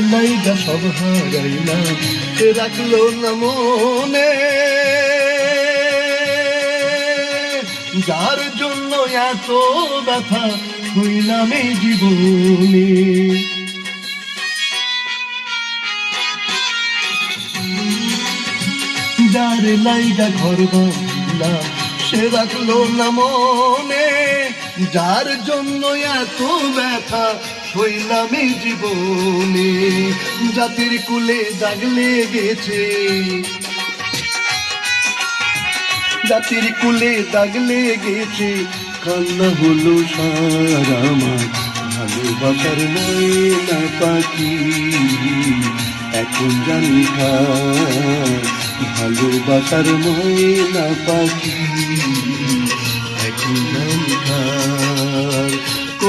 লাইগা সব সে রাখল না মনে। যার জন্য এত ব্যথা, হইলাম এই জীবনে। যার লাইগা ঘর বাঁধলাম, সে রাখল না মনে। যার জন্য এত ব্যথা, হইলাম জীবনে। জাতির কুলে জাগলে গেছে জাতির কুলে দাগলে গেছে কান্না হলো সারা আমার ভালোবাসার ময়না পাখি। এখন জানি ভালোবাসার ময়না পাখি।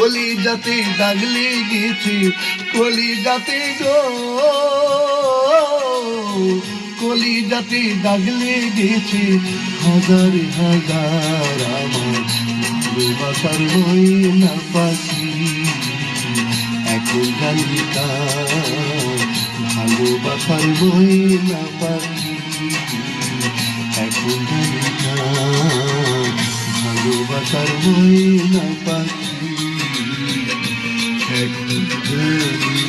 কলি যাতে দাগলে গেছে কলি যাতে গো। কলি যাতে দাগলে গেছে হাজার হাজার আমার ভালোবাসার ময়না পাখি। এখন জানি কার ভালোবাসার ময়না পাখি। এখন জানি কার ভালোবাসার ময়না পাখি। Thank you.